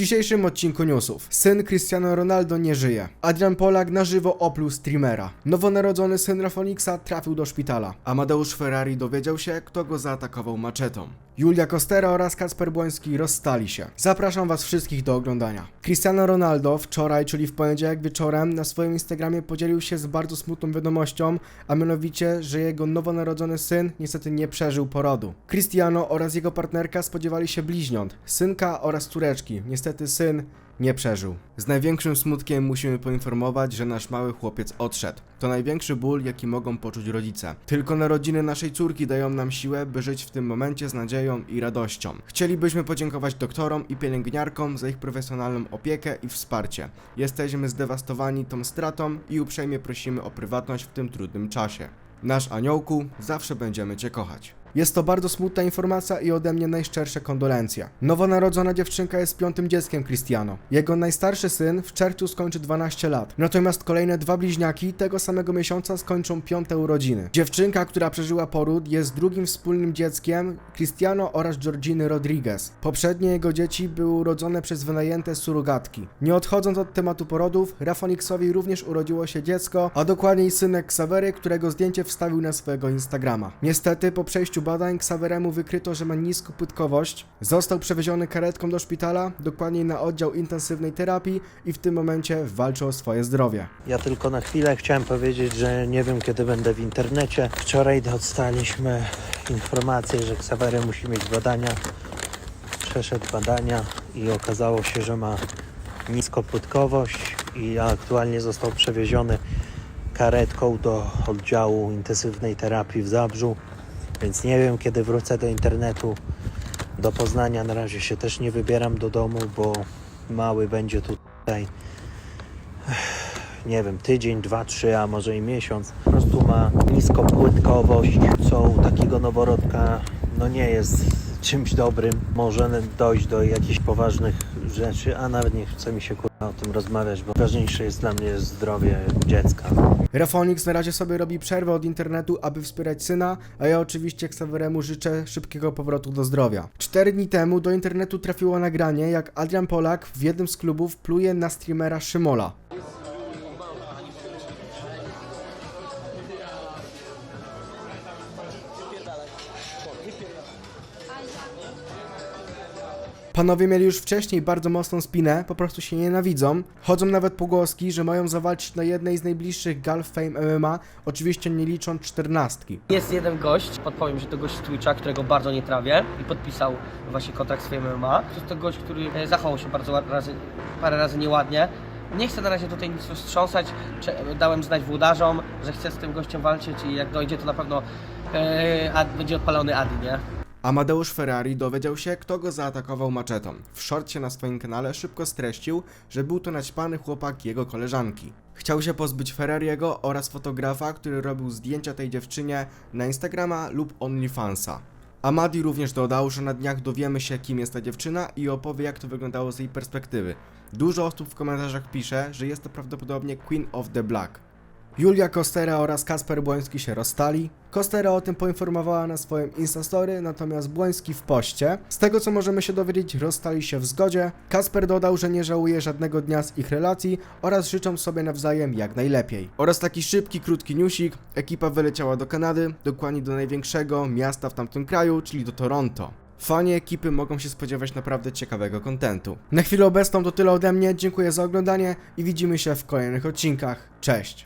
dzisiejszym odcinku newsów. Syn Cristiano Ronaldo nie żyje. Adrian Polak na żywo opluł streamera. Nowonarodzony syn Rafoniksa trafił do szpitala. Amadeusz Ferrari dowiedział się, kto go zaatakował maczetą. Julia Kostera oraz Kasper Błoński rozstali się. Zapraszam was wszystkich do oglądania. Cristiano Ronaldo wczoraj, czyli w poniedziałek wieczorem, na swoim Instagramie podzielił się z bardzo smutną wiadomością, a mianowicie, że jego nowonarodzony syn niestety nie przeżył porodu. Cristiano oraz jego partnerka spodziewali się bliźniąt, synka oraz córeczki. Niestety syn nie przeżył. Z największym smutkiem musimy poinformować, że nasz mały chłopiec odszedł. To największy ból, jaki mogą poczuć rodzice. Tylko narodziny naszej córki dają nam siłę, by żyć w tym momencie z nadzieją i radością. Chcielibyśmy podziękować doktorom i pielęgniarkom za ich profesjonalną opiekę i wsparcie. Jesteśmy zdewastowani tą stratą i uprzejmie prosimy o prywatność w tym trudnym czasie. Nasz aniołku, zawsze będziemy Cię kochać. Jest to bardzo smutna informacja i ode mnie najszczersze kondolencje. Nowonarodzona dziewczynka jest piątym dzieckiem Cristiano. Jego najstarszy syn w czerwcu skończy 12 lat. Natomiast kolejne dwa bliźniaki tego samego miesiąca skończą piąte urodziny. Dziewczynka, która przeżyła poród, jest drugim wspólnym dzieckiem Cristiano oraz Georginy Rodriguez. Poprzednie jego dzieci były urodzone przez wynajęte surogatki. Nie odchodząc od tematu porodów, Rafoniksowi również urodziło się dziecko, a dokładniej synek Ksawery, którego zdjęcie wstawił na swojego Instagrama. Niestety, po przejściu badań Ksaweremu wykryto, że ma niską płytkowość. Został przewieziony karetką do szpitala, dokładniej na oddział intensywnej terapii i w tym momencie walczy o swoje zdrowie. Ja tylko na chwilę chciałem powiedzieć, że nie wiem kiedy będę w internecie. Wczoraj dostaliśmy informację, że Ksawery musi mieć badania. Przeszedł badania i okazało się, że ma niskopłytkowość i aktualnie został przewieziony karetką do oddziału intensywnej terapii w Zabrzu. Więc nie wiem kiedy wrócę do internetu. Do Poznania na razie się też nie wybieram do domu, bo mały będzie tutaj nie wiem, tydzień, dwa, trzy, a może i miesiąc. Po prostu ma niską płytkowość, co u takiego noworodka no nie jest czymś dobrym. Może dojść do jakichś poważnych rzeczy, a nawet nie chce mi się kurwa o tym rozmawiać, bo ważniejsze jest dla mnie zdrowie dziecka. Rafonix na razie sobie robi przerwę od internetu, aby wspierać syna, a ja oczywiście Ksaweremu życzę szybkiego powrotu do zdrowia. Cztery dni temu do internetu trafiło nagranie, jak Adrian Polak w jednym z klubów pluje na streamera Szymola. Panowie mieli już wcześniej bardzo mocną spinę, po prostu się nienawidzą. Chodzą nawet pogłoski, że mają zawalczyć na jednej z najbliższych gal Fame MMA, oczywiście nie licząc czternastki. Jest jeden gość, podpowiem, że to gość z Twitcha, którego bardzo nie trawię i podpisał właśnie kontrakt z Fame MMA. To jest to gość, który e, zachował się bardzo razy, parę razy nieładnie. Nie chcę na razie tutaj nic wstrząsać, dałem znać włodarzom, że chcę z tym gościem walczyć i jak dojdzie to na pewno e, ad, będzie odpalony Adi, nie? Amadeusz Ferrari dowiedział się, kto go zaatakował maczetą. W szorcie na swoim kanale szybko streścił, że był to naćpany chłopak jego koleżanki. Chciał się pozbyć Ferrariego oraz fotografa, który robił zdjęcia tej dziewczynie na Instagrama lub OnlyFansa. Amadi również dodał, że na dniach dowiemy się, kim jest ta dziewczyna i opowie, jak to wyglądało z jej perspektywy. Dużo osób w komentarzach pisze, że jest to prawdopodobnie Queen of the Black. Julia Kostera oraz Kasper Błoński się rozstali. Kostera o tym poinformowała na swoim Instastory, natomiast Błoński w poście. Z tego co możemy się dowiedzieć, rozstali się w zgodzie. Kasper dodał, że nie żałuje żadnego dnia z ich relacji oraz życzą sobie nawzajem jak najlepiej. Oraz taki szybki, krótki newsik. Ekipa wyleciała do Kanady, dokładnie do największego miasta w tamtym kraju, czyli do Toronto. Fani ekipy mogą się spodziewać naprawdę ciekawego kontentu. Na chwilę obecną to tyle ode mnie, dziękuję za oglądanie i widzimy się w kolejnych odcinkach. Cześć!